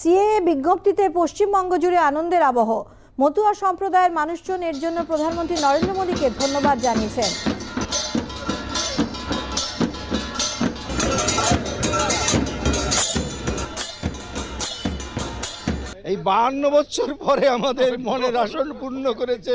CA বিজ্ঞপ্তিতে পশ্চিমবঙ্গ জুড়ে আনন্দের আবহ। মতুয়া সম্প্রদায়ের মানুষজন এর জন্য প্রধানমন্ত্রী নরেন্দ্র মোদীকে ধন্যবাদ জানিয়েছেন। এই বাহান্ন বছর পরে আমাদের মনের আসন পূর্ণ করেছে।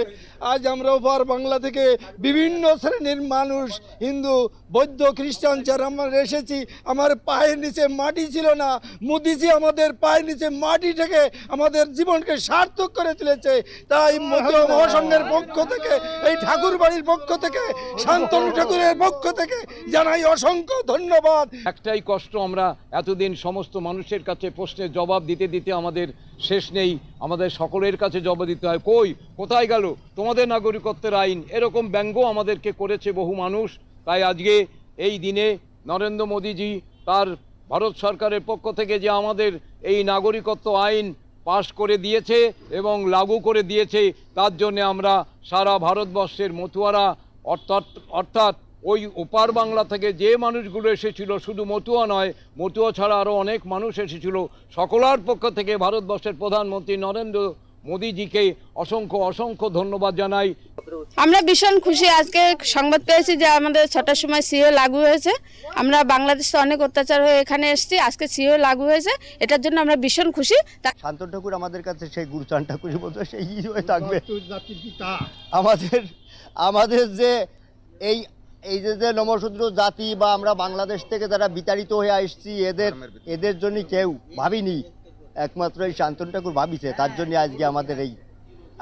আজ আমরা ওপার বাংলা থেকে বিভিন্ন শ্রেণির মানুষ, হিন্দু, বৌদ্ধ, খ্রিস্টান যারা আমরা এসেছি, আমার পায়ের নিচে মাটি ছিল না। মোদিজি আমাদের পায়ের নিচে মাটি থেকে আমাদের জীবনকে সার্থক করে তুলেছে। তাই মধ্য মহাসংঘের পক্ষ থেকে, এই ঠাকুর বাড়ির পক্ষ থেকে, শান্তনু ঠাকুরের পক্ষ থেকে জানাই অসংখ্য ধন্যবাদ। একটাই কষ্ট আমরা এতদিন সমস্ত মানুষের কাছে প্রশ্নের জবাব দিতে দিতে আমাদের শেষ নেই। আমাদের সকলের কাছে জবাব দিতে হয়। কই? কোথায় গেল? তোমাদের নাগরিকত্বের আইন। এরকম ব্যঙ্গ আমাদেরকে করেছে বহু মানুষ। তাই আজকে এই দিনে নরেন্দ্র মোদীজি তার ভারত সরকারের পক্ষ থেকে যে আমাদের এই নাগরিকত্ব আইন পাশ করে দিয়েছে এবং লাগু করে দিয়েছে, তার জন্য আমরা সারা ভারতবর্ষের মতুয়ারা, অর্থাৎ অর্থাৎ ওই ওপার বাংলা থেকে যে মানুষগুলো এসেছিল শুধু মতুয়া নয় মতুয়া ছাড়া আরও অনেক মানুষ এসেছিল। সকলার পক্ষ থেকে ভারতবর্ষের প্রধানমন্ত্রী নরেন্দ্র মোদীজিকে অসংখ্য অসংখ্য ধন্যবাদ জানাই। আমরা ভীষণ খুশি। আজকে সংবাদ পেয়েছি যে আমাদের ছটার সময় সিও লাগু হয়েছে। আমরা বাংলাদেশে অনেক অত্যাচার হয়ে এখানে এসেছি আজকে সিও লাগু হয়েছে। এটার জন্য আমরা ভীষণ খুশি। শান্ত ঠাকুর আমাদের কাছে সেই গুরুচান ঠাকুরের মতো সেই হয়ে থাকবে। আমাদের আমাদের যে এই এই যে যে নমশূদ্র জাতি বা আমরা বাংলাদেশ থেকে যারা বিতাড়িত হয়ে আসছি এদের এদের জন্য কেউ ভাবিনি একমাত্র এই শান্তন ঠাকুর ভাবিছে তার জন্য আজকে আমাদের এই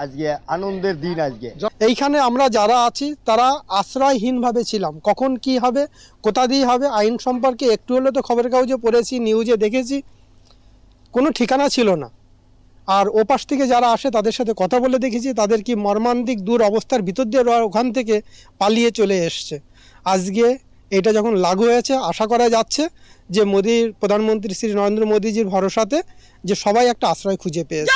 আজকে আনন্দের দিন আজকে। এইখানে আমরা যারা আছি তারা আশ্রয়হীনভাবে ছিলাম। কখন কি হবে কোথা দিয়ে হবে আইন সম্পর্কে একটু হলেও তো খবরের কাগজে পড়েছি নিউজে দেখেছি কোনো ঠিকানা ছিল না। আর ওপাশ থেকে যারা আসে তাদের সাথে কথা বলে দেখেছি তাদের কি মর্মান্তিক দূর অবস্থার ভিতর দিয়ে ওখান থেকে পালিয়ে চলে এসছে। আজকে এটা যখন লাগু হয়েছে, আশা করা যাচ্ছে যে মোদীর, প্রধানমন্ত্রী শ্রী নরেন্দ্র মোদীজির ভরসাতে যে সবাই একটা আশ্রয় খুঁজে পেয়েছে।